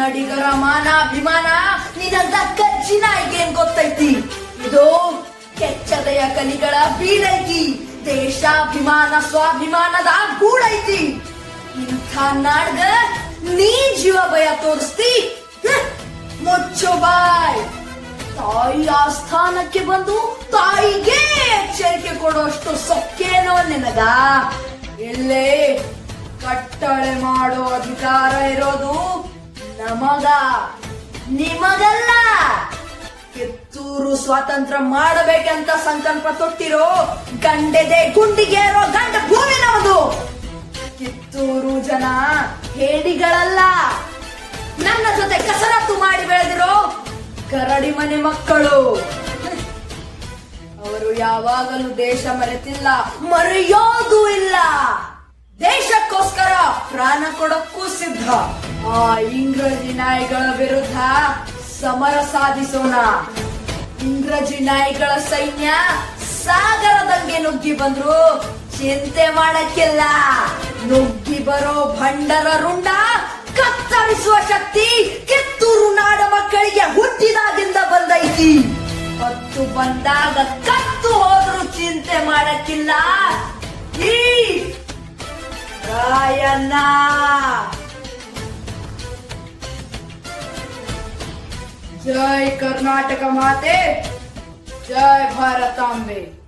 ಅಭಿಮಾನ ನಿನ್ನ ಕಜ್ಜಿ ನಾಯಿಗೇನ್ ಗೊತ್ತೈತಿ? ಇದು ಕೆಚ್ಚದೆಯ ಕಲಿಗಳ ಬೀಳೈತಿ, ದೇಶಾಭಿಮಾನ, ಸ್ವಾಭಿಮಾನದ ಗೂಡೈತಿ. ಇಂಥ ನಾಡ್ಗ ನೀ ಜೀವ ಭಯ ತೋರಿಸ್ತಿ. ಮುಚ್ಚು ಬಾಯ್. ತಾಯಿ ಆಸ್ಥಾನಕ್ಕೆ ಬಂದು ತಾಯಿಗೆ ಎಚ್ಚರಿಕೆ ಕೊಡುವಷ್ಟು ಸೊಕ್ಕೇನೋ ನಿನಗ? ಎಲ್ಲೇ ಕಟ್ಟಳೆ ಮಾಡೋ ಅಧಿಕಾರ ಇರೋದು ನಮಗ, ನಿಮಗಲ್ಲ. ಕಿತ್ತೂರು ಸ್ವಾತಂತ್ರ್ಯ ಮಾಡಬೇಕಂತ ಸಂಕಲ್ಪ ತೊಟ್ಟಿರೋ ಗಂಡೆದೆ ಗುಂಡಿಗೇರೋ ಗಂಡ ಭೂಮಿ ನಮ್ಮದು ಕಿತ್ತೂರು ಜನ ಹೇಡಿಗಳಲ್ಲ. ನನ್ನ ಜೊತೆ ಕಸರತ್ತು ಮಾಡಿ ಬೆಳೆದಿರೋ ಕರಡಿ ಮನೆ ಮಕ್ಕಳು. ಅವರು ಯಾವಾಗಲೂ ದೇಶ ಮರೆತಿಲ್ಲ, ಮರೆಯೋದು ಇಲ್ಲ. ದೇಶಕ್ಕೋಸ್ಕರ ಪ್ರಾಣ ಕೊಡಕ್ಕೂ ಸಿದ್ಧ. ಆ ಇಂಗ್ರಜಿ ನಾಯಿಗಳ ವಿರುದ್ಧ ಸಮರ ಸಾಧಿಸೋಣ. ಇಂಗ್ರಜಿ ನಾಯಿಗಳ ಸೈನ್ಯ ಸಾಗರದಂಗೆ ನುಗ್ಗಿ ಬಂದ್ರು. ಚಿಂತೆ ಮಾಡಕ್ಕಿಲ್ಲ. ನುಗ್ಗಿ ಬರೋ ಭಂಡರ ರುಂಡ ಕತ್ತರಿಸುವ ಶಕ್ತಿ ಕಿತ್ತೂರು ನಾಡ ಮಕ್ಕಳಿಗೆ ಹುಟ್ಟಿದಾಗಿಂದ ಬಂದೈತಿ. ಹತ್ತು ಬಂದಾಗ ಕತ್ತು ಹೋದ್ರು ಚಿಂತೆ ಮಾಡಕ್ಕಿಲ್ಲ. ಈ ರಾಯಣ್ಣ. जय कर्नाटक माते जय भारत भारतांबे।